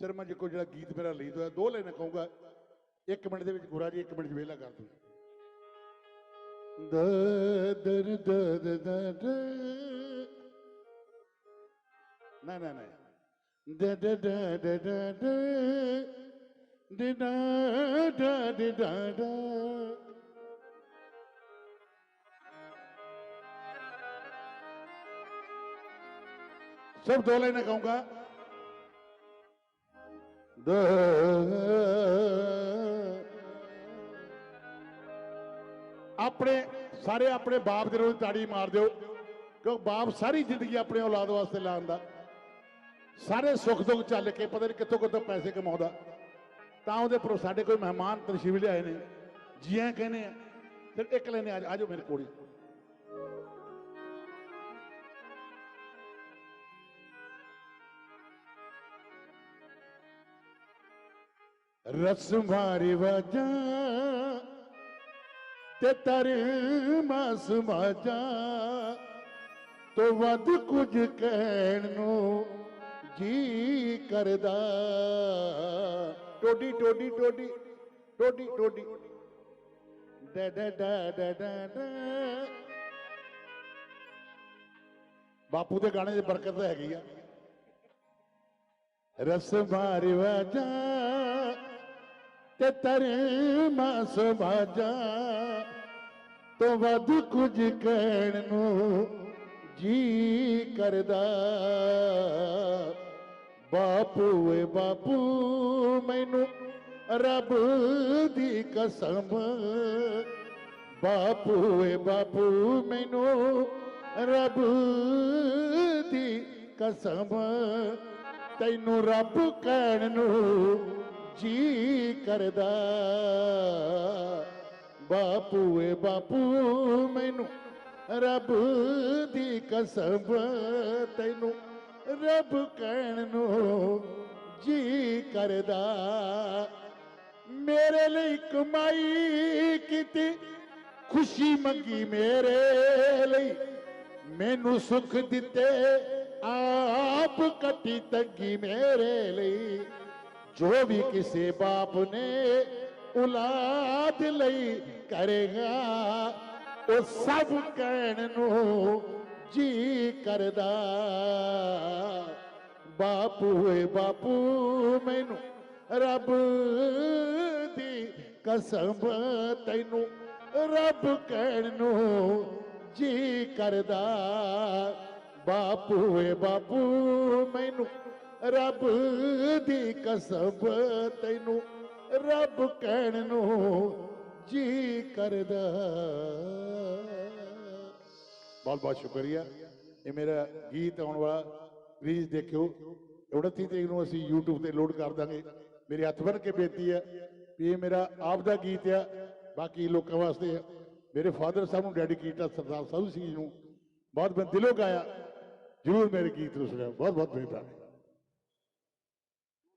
ਸ਼ਰਮਾ ਜੀ ਕੋ ਜਿਹੜਾ ਗੀਤ ਮੇਰਾ ਲੀਦ ਹੋਇਆ ਦੋ ਲਾਈਨਾਂ ਕਹੂੰਗਾ ਇੱਕ ਮਿੰਟ ਦੇ ਵਿੱਚ ਗੁਰਾ ਜੀ ਇੱਕ ਮਿੰਟ 'ਚ ਵਿਹਲਾ ਕਰ ਦੂੰ ਦ ਦਰ ਦ ਦ ਦ ਦ ਨਾ ਨਾ ਨਾ ਦ ਦ ਦ ਦ ਦ ਦ ਦ ਦ ਦ ਦ ਦ ਦ सब दो लाइनें कहूंगा द ਆਪਣੇ, ਸਾਰੇ ਆਪਣੇ ਬਾਪ ਦੇ ਰੋਜ਼ ਤਾੜੀ ਮਾਰ ਦਿਓ। ਕਿਉਂਕਿ ਬਾਪ ਸਾਰੀ ਜ਼ਿੰਦਗੀ ਆਪਣੇ ਔਲਾਦ ਵਾਸਤੇ ਲਾਉਂਦਾ ਸਾਰੇ ਸੁੱਖ ਦੁੱਖ ਚੱਲ ਕੇ ਪਤਾ ਨਹੀਂ ਕਿੱਥੋਂ ਕਿੱਥੋਂ ਪੈਸੇ ਕਮਾਉਂਦਾ। ਤਾਂ ਉਹਦੇ ਪਰ ਸਾਡੇ ਕੋਈ ਮਹਿਮਾਨ ਤਸ਼ਰੀਫ ਲਿਆਏ ਨੇ। ਜੀਆਂ ਕਹਿੰਦੇ ਆ, ਫਿਰ ਇੱਕ ਲੈਨੇ ਆ ਜਾਓ ਮੇਰੇ ਕੋਲ। ਹੀ। ਰਸ ਮਾਰੀ ਵਾਜਾਂ ਤੇ ਤਰ ਮਾਸ ਮਾਜਾਂ ਤੋਂ ਵੱਧ ਕੁਝ ਕਹਿਣ ਨੂੰ ਜੀ ਕਰਦਾ। ਟੋਡੀ ਟੋਡੀ ਟੋਡੀ ਟੋਡੀ ਟੋਡੀ। ਡਾ ਡਾ ਡਾ ਡਾ ਡਾ ਬਾਪੂ ਦੇ ਗਾਣੇ ਦੀ ਬਰਕਤ ਤਾਂ ਹੈਗੀ ਆ। ਰਸ ਮਾਰੀ ਵਾਜਾਂ ਤੇ ਤਰੇ ਮਾਸ ਬਾਜਾ ਤੋਂ ਵੱਧ ਕੁਝ ਕਹਿਣ ਨੂੰ ਜੀ ਕਰਦਾ। ਬਾਪੂ ਏ ਬਾਪੂ, ਮੈਨੂੰ ਰੱਬ ਦੀ ਕਸਮ। ਬਾਪੂ ਏ ਬਾਪੂ, ਮੈਨੂੰ ਰੱਬ ਦੀ ਕਸਮ। ਤੈਨੂੰ ਰੱਬ ਕਹਿਣ ਨੂੰ ਜੀ ਕਰਦਾ। ਬਾਪੂ ਏ ਬਾਪੂ, ਮੈਨੂੰ ਰੱਬ ਦੀ ਕਸਮ, ਤੈਨੂੰ ਰੱਬ ਕਹਿਣ ਨੂੰ ਜੀ ਕਰਦਾ। ਮੇਰੇ ਲਈ ਕਮਾਈ ਕੀਤੀ, ਖੁਸ਼ੀ ਮੰਗੀ ਮੇਰੇ ਲਈ। ਮੈਨੂੰ ਸੁਖ ਦਿੱਤੇ, ਆਪ ਕੱਟੀ ਤੰਗੀ ਮੇਰੇ ਲਈ। ਜੋ ਵੀ ਕਿਸੇ ਬਾਪ ਨੇ ਔਲਾਦ ਲਈ ਕਰੇਗਾ, ਉਹ ਸਭ ਕਹਿਣ ਨੂੰ ਜੀ ਕਰਦਾ। ਬਾਪੂ ਹੋਏ ਬਾਪੂ, ਮੈਨੂੰ ਰੱਬ ਦੀ ਕਸਮ ਤੈਨੂੰ ਰੱਬ ਕਹਿਣ ਨੂੰ ਜੀ ਕਰਦਾ। ਬਾਪੂ ਹੋਏ ਬਾਪੂ, ਮੈਨੂੰ ਰੱਬ ਦੀ ਕਸਬ ਤੈਨੂੰ ਰੱਬ ਕਹਿਣ ਨੂੰ ਜੀ ਕਰਦਾ। ਬਹੁਤ ਬਹੁਤ ਸ਼ੁਕਰੀਆ। ਇਹ ਮੇਰਾ ਗੀਤ ਆਉਣ ਵਾਲਾ ਪਲੀਜ਼ ਦੇਖਿਓ। 29 ਤਰੀਕ ਨੂੰ ਅਸੀਂ YouTube ਤੇ ਲੋਡ ਕਰ ਦਾਂਗੇ। ਮੇਰੇ ਹੱਥ ਬੰਨ ਕੇ ਬੇਨਤੀ ਹੈ ਵੀ ਇਹ ਮੇਰਾ ਆਪ ਦਾ ਗੀਤ ਆ, ਬਾਕੀ ਲੋਕਾਂ ਵਾਸਤੇ ਆ। ਮੇਰੇ ਫਾਦਰ ਸਾਹਿਬ ਨੂੰ ਡੈਡੀਕੇਟ ਆ ਸਰਦਾਰ ਸਾਧੂ ਸਿੰਘ ਜੀ ਨੂੰ। ਬਹੁਤ ਮੈਂ ਦਿਲੋਂ ਗਾਇਆ। ਜਰੂਰ ਮੇਰੇ ਗੀਤ ਨੂੰ ਸੁਣਿਆ ਬਹੁਤ ਬਹੁਤ ਮਿਹਰਬਾਨੀ।